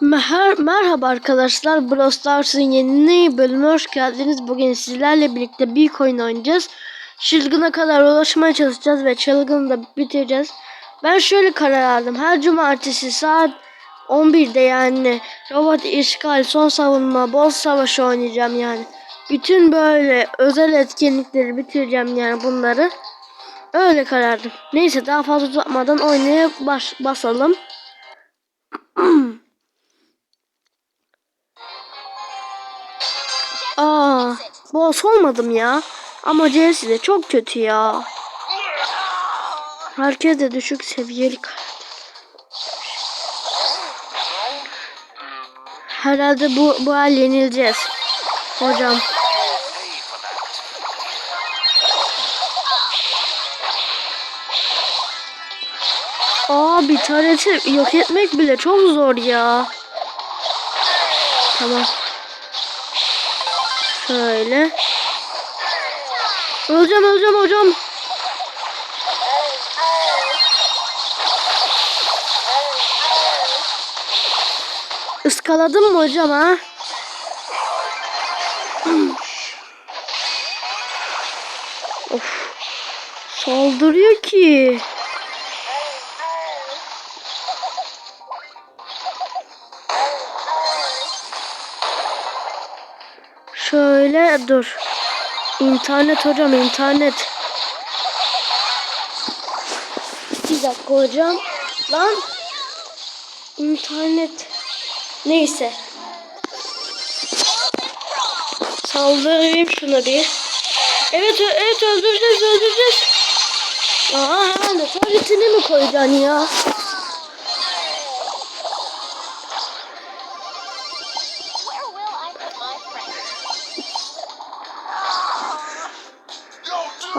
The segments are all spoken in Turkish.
Mer Merhaba arkadaşlar. Brawl Stars'ın yeni bölümüne hoş geldiniz. Bugün sizlerle birlikte bir oyun oynayacağız. Çılgına kadar ulaşmaya çalışacağız ve çılgını da bitireceğiz. Ben şöyle karar aldım. Her cumartesi saat 11'de yani robot işgal, son savunma, boss savaşı oynayacağım yani. Bütün böyle özel etkinlikleri bitireceğim yani bunları. Öyle karardım. Neyse daha fazla uzatmadan oynaya baş basalım. boss olmadım ya. Ama Jesse de çok kötü ya. Herkes de düşük seviyeli. Herhalde bu bu el yenileceğiz. Hocam. Aa bir tanesi yok etmek bile çok zor ya. Tamam. Şöyle. Öleceğim öleceğim hocam. Iskaladın mı hocam ha? of. Saldırıyor ki. Dur. İnternet hocam internet. Bir dakika hocam. Lan. İnternet. Neyse. Saldırayım şuna bir. Evet evet öldüreceğiz öldüreceğiz. Aa hemen de tuvaletini mi koyacaksın ya?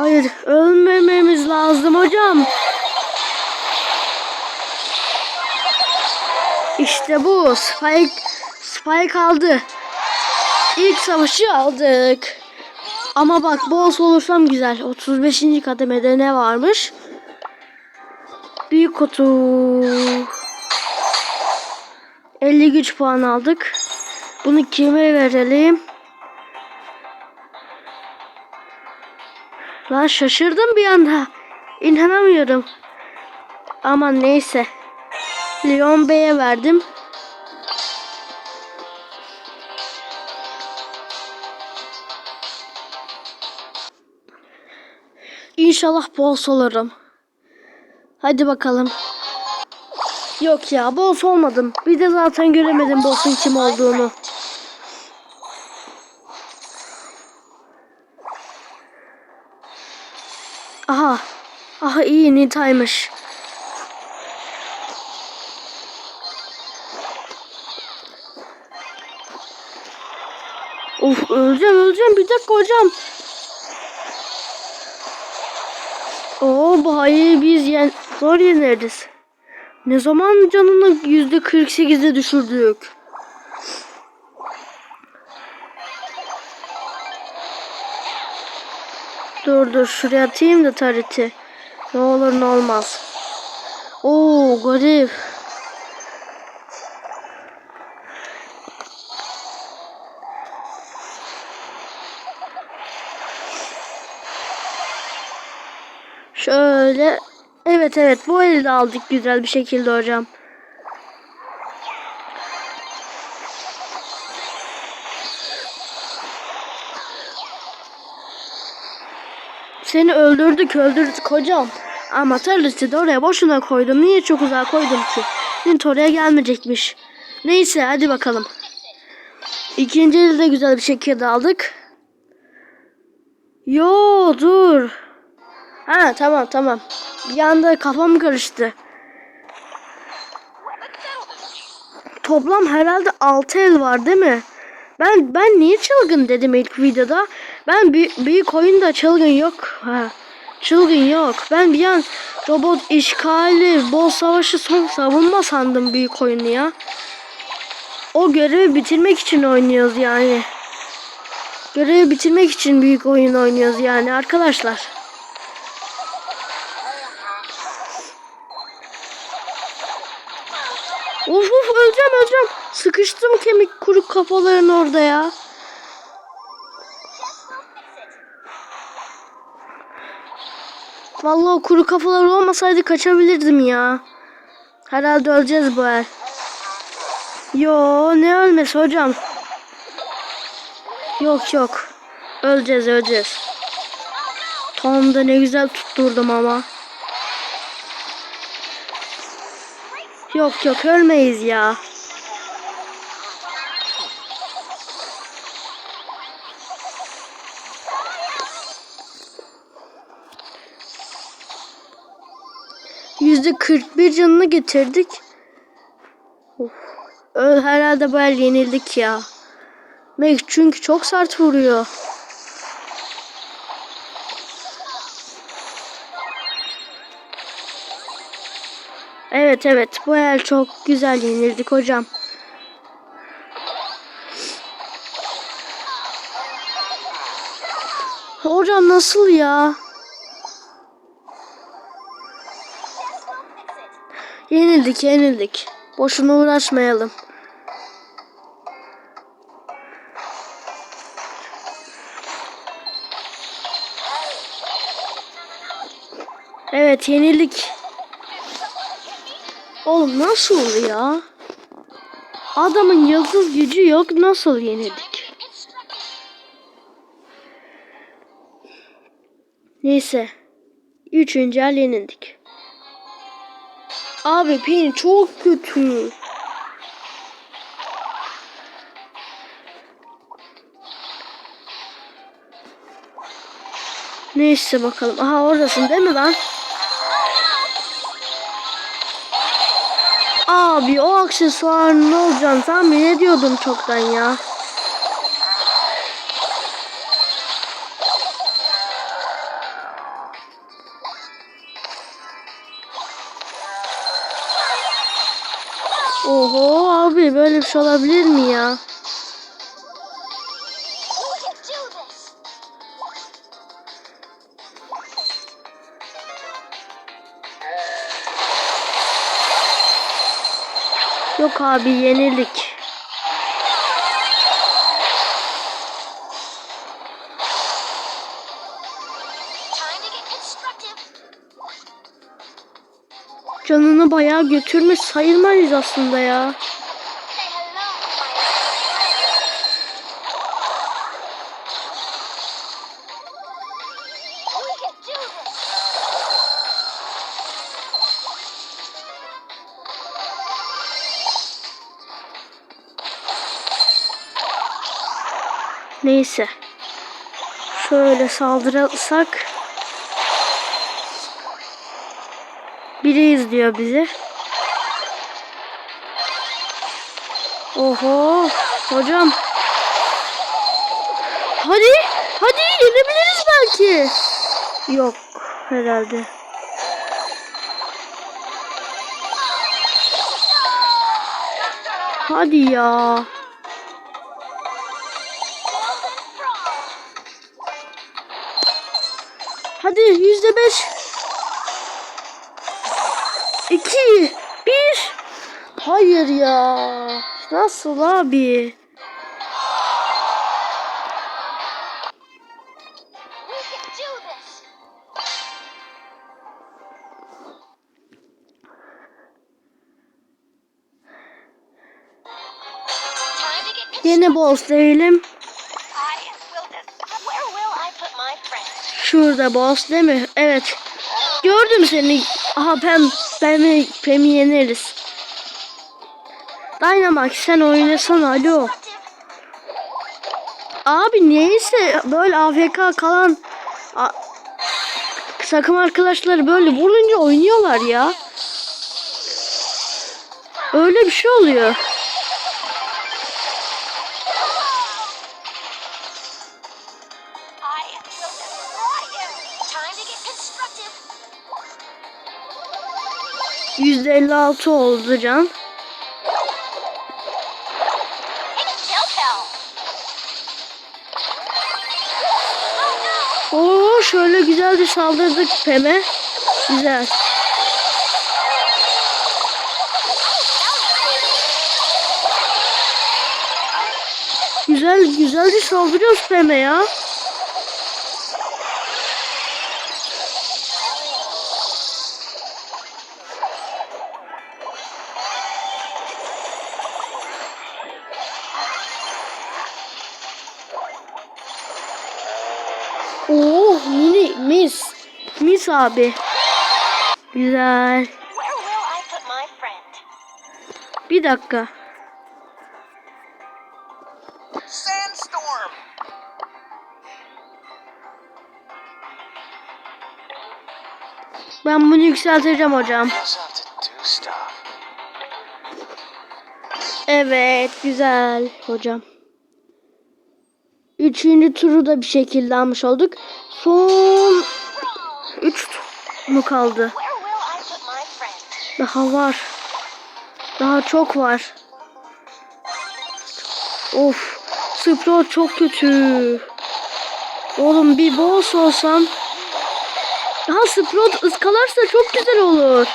Hayır ölmememiz lazım hocam. İşte bu. Spike Spike aldı. İlk savaşı aldık. Ama bak boss olursam güzel. 35. kademede ne varmış? Büyük kutu. 50 güç puan aldık. Bunu kime verelim? Lan şaşırdım bir anda. İnanamıyorum. Aman neyse. Leon Bey'e verdim. İnşallah boss olurum. Hadi bakalım. Yok ya boss olmadım. Bir de zaten göremedim boss'un kim olduğunu. Aha. Aha iyi Nita'ymış. Of öleceğim öleceğim bir dakika hocam. Oo bayi biz yen zor yeneriz. Ne zaman canını yüzde 48'e düşürdük. Dur dur şuraya atayım da tariti. Ne olur ne olmaz. Oo garip. Şöyle. Evet evet bu eli aldık güzel bir şekilde hocam. Seni öldürdük öldürdük hocam. Ama tarlası da oraya boşuna koydum. Niye çok uzağa koydum ki? Nint oraya gelmeyecekmiş. Neyse hadi bakalım. İkinci eli de güzel bir şekilde aldık. Yo dur. Ha tamam tamam. Bir anda kafam karıştı. Toplam herhalde 6 el var değil mi? Ben ben niye çılgın dedim ilk videoda. Ben büyük, büyük oyunda çılgın yok. Ha. Çılgın yok. Ben bir an robot işgali, boss savaşı son savunma sandım büyük oyunu ya. O görevi bitirmek için oynuyoruz yani. Görevi bitirmek için büyük oyun oynuyoruz yani arkadaşlar. Uf öleceğim öleceğim öleceğim. Sıkıştım kemik kuru kafaların orada ya. Vallahi kuru kafalar olmasaydı kaçabilirdim ya. Herhalde öleceğiz bu el. Yo ne ölmesi hocam. Yok yok. Öleceğiz öleceğiz. Tam da ne güzel tutturdum ama. Yok yok ölmeyiz ya. 41 canını getirdik. Of. Herhalde el yenildik ya. Meg çünkü çok sert vuruyor. Evet evet bu el çok güzel yenildik hocam. Hocam nasıl ya? Yenildik yenildik. Boşuna uğraşmayalım. Evet yenildik. Oğlum nasıl ya? Adamın yıldız gücü yok nasıl yenildik? Neyse. Üçüncü el yenildik. Abi pin çok kötü. Neyse bakalım. Aha oradasın değil mi lan? Abi o aksesuar ne olacağını tahmin ediyordum çoktan ya. Oho abi böyle bir şey olabilir mi ya? Yok abi yenildik. Canını bayağı götürmüş sayılmayız aslında ya. Neyse. Şöyle saldırırsak. Biri izliyor bizi. Oho. Hocam. Hadi. Hadi yenebiliriz belki. Yok. Herhalde. Hadi ya. Hadi yüzde beş. İki. Bir. Hayır ya. Nasıl abi? Yine boss değilim. Şurada boss değil mi? Evet. Gördüm seni. Aha Pem, Pem'i, Pem'i yeneriz. Dynamax sen oynasana alo. Abi neyse böyle AFK kalan takım arkadaşları böyle vurunca oynuyorlar ya. Öyle bir şey oluyor. 156 oldu can. Oo şöyle güzel bir saldırdık Pem'e. Güzel. Güzel güzel de saldırıyoruz Pem'e ya. Mini mis. Mis abi. Güzel. Bir dakika. Ben bunu yükselteceğim hocam. Evet güzel hocam. Üçüncü turu da bir şekilde almış olduk. Son üç mu kaldı? Daha var. Daha çok var. Of. Sprout çok kötü. Oğlum bir boss olsam. Daha Sprout ıskalarsa çok güzel olur.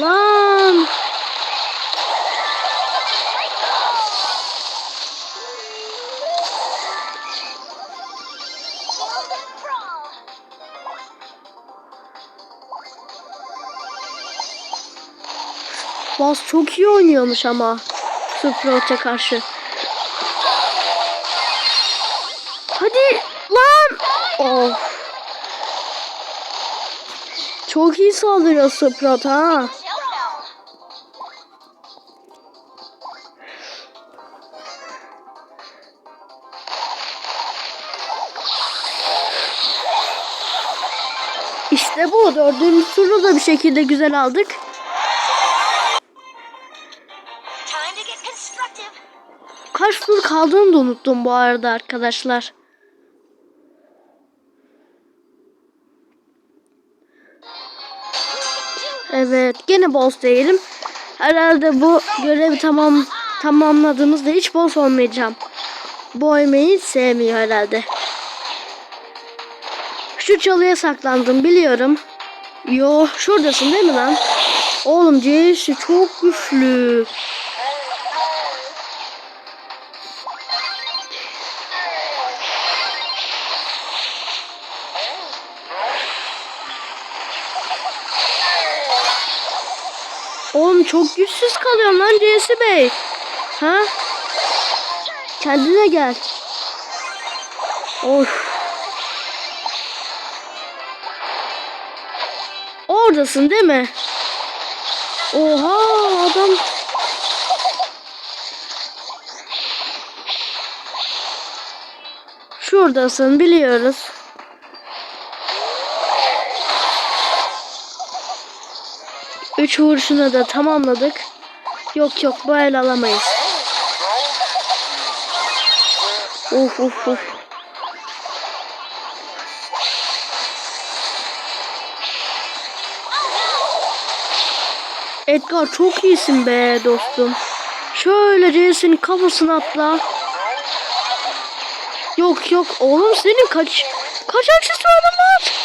Lan. Boss çok iyi oynuyormuş ama. Sprout'a karşı. Hadi lan. Of. Çok iyi saldırıyor Sprout ha. İşte bu. Dördüncü turu da bir şekilde güzel aldık. Kaç tur kaldığını da unuttum bu arada arkadaşlar. Evet gene boss değilim. Herhalde bu görevi tamam tamamladığımızda hiç boss olmayacağım. Bu oymayı sevmiyor herhalde. Şu çalıya saklandım biliyorum. Yo şuradasın değil mi lan? Oğlum C'si çok güçlü. Çok güçsüz kalıyorum lan C'si Bey. Ha? Kendine gel. Of. Oradasın değil mi? Oha adam. Şuradasın biliyoruz. Üç vuruşunu da tamamladık. Yok yok bu el alamayız. Of of of. Edgar çok iyisin be dostum. Şöyle C'sinin kafasına atla. Yok yok oğlum senin kaç kaç aksesuarın var?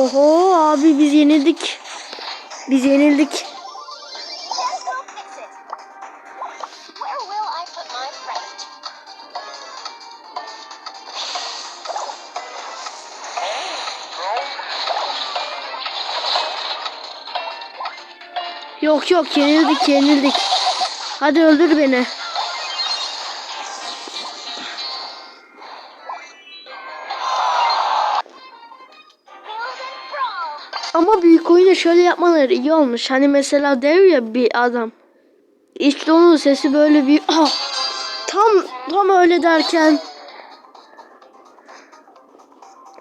Oho abi biz yenildik. Biz yenildik. Yok yok yenildik yenildik. Hadi öldür beni. Ama büyük oyunda şöyle yapmaları iyi olmuş. Hani mesela dev ya bir adam. İşte onun sesi böyle bir ah, tam tam öyle derken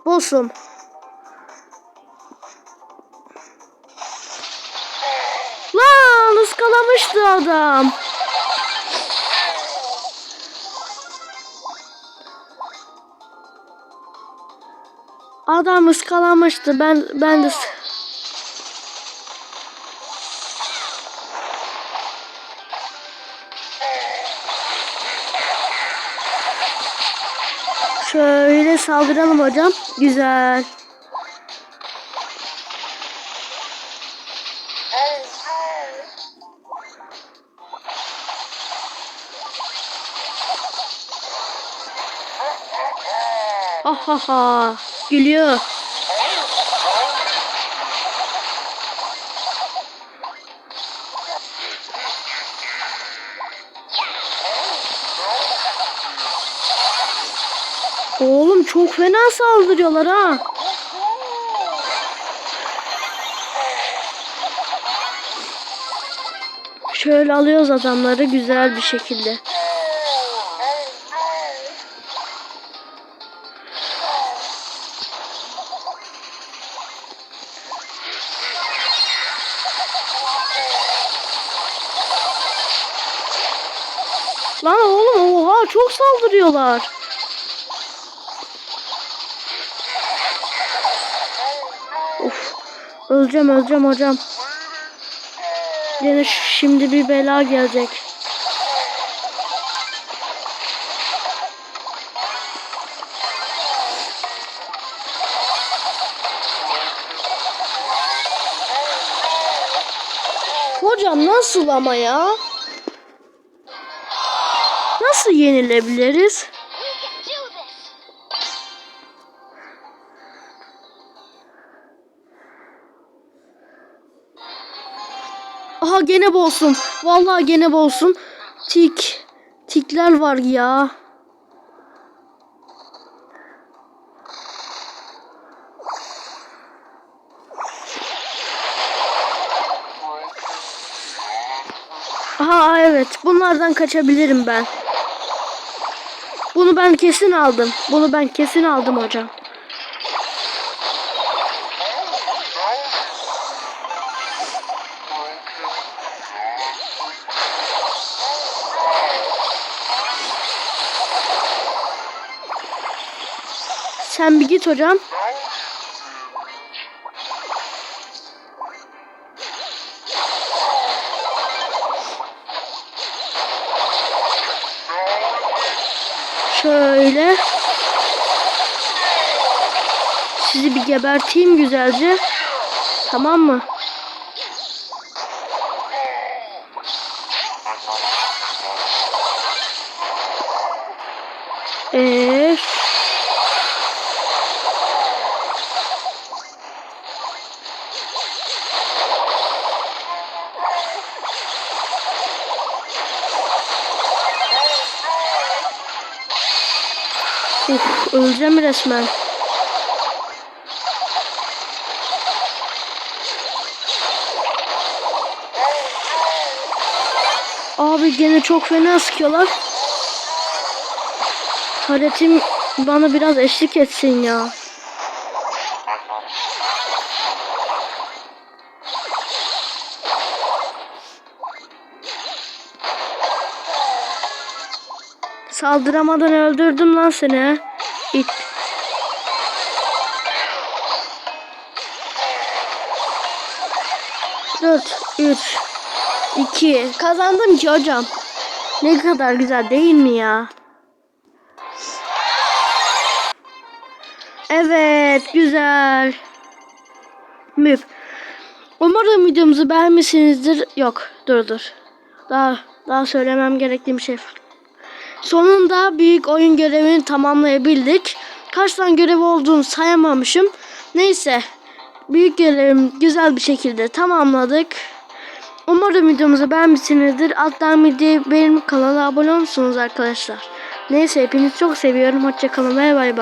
Bossum. Lan ıskalamıştı adam. Adam ıskalamıştı. Ben ben de saldıralım hocam. Güzel. Ha ha ha. Gülüyor. Oğlum çok fena saldırıyorlar ha. Şöyle alıyoruz adamları güzel bir şekilde. Lan oğlum oha çok saldırıyorlar. Öleceğim öleceğim hocam. Yine şimdi bir bela gelecek. Hocam nasıl ama ya? Nasıl yenilebiliriz? Gene bolsun. Vallahi gene bolsun. Tik. Tikler var ya. Aha evet. Bunlardan kaçabilirim ben. Bunu ben kesin aldım. Bunu ben kesin aldım hocam. Sen bir git hocam. Şöyle. Sizi bir geberteyim güzelce. Tamam mı? Eee Uf, öleceğim resmen. Abi gene çok fena sıkıyorlar. Taretim bana biraz eşlik etsin ya. Saldıramadan öldürdüm lan seni. İt. Dört, üç, iki. Kazandım ki hocam. Ne kadar güzel değil mi ya? Evet, güzel. Müp. Umarım videomuzu beğenmişsinizdir. Yok, dur dur. Daha daha söylemem gerektiğim şey var. Sonunda büyük oyun görevini tamamlayabildik. Kaç tane görev olduğunu sayamamışım. Neyse. Büyük görevim güzel bir şekilde tamamladık. Umarım videomuzu beğenmişsinizdir. Alttan videoyu benim kanala abone olursunuz arkadaşlar. Neyse hepinizi çok seviyorum. Hoşçakalın. Bay bay.